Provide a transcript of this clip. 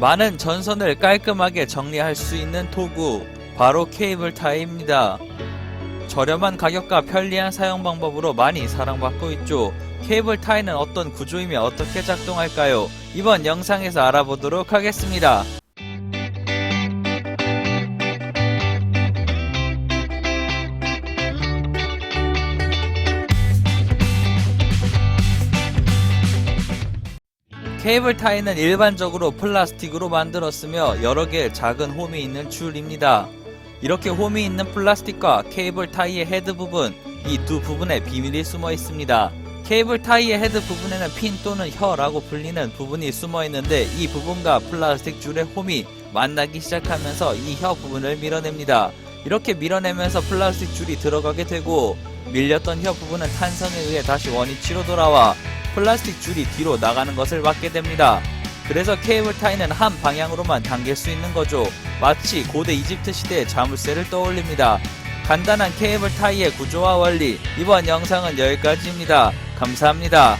많은 전선을 깔끔하게 정리할 수 있는 도구 바로 케이블 타이입니다. 저렴한 가격과 편리한 사용 방법으로 많이 사랑받고 있죠. 케이블 타이는 어떤 구조이며 어떻게 작동할까요? 이번 영상에서 알아보도록 하겠습니다. 케이블 타이는 일반적으로 플라스틱으로 만들었으며 여러 개의 작은 홈이 있는 줄입니다. 이렇게 홈이 있는 플라스틱과 케이블 타이의 헤드 부분, 이 두 부분에 비밀이 숨어 있습니다. 케이블 타이의 헤드 부분에는 핀 또는 혀라고 불리는 부분이 숨어 있는데 이 부분과 플라스틱 줄의 홈이 만나기 시작하면서 이 혀 부분을 밀어냅니다. 이렇게 밀어내면서 플라스틱 줄이 들어가게 되고 밀렸던 혀 부분은 탄성에 의해 다시 원위치로 돌아와 플라스틱 줄이 뒤로 나가는 것을 막게 됩니다. 그래서 케이블 타이는 한 방향으로만 당길 수 있는 거죠. 마치 고대 이집트 시대의 자물쇠를 떠올립니다. 간단한 케이블 타이의 구조와 원리, 이번 영상은 여기까지입니다. 감사합니다.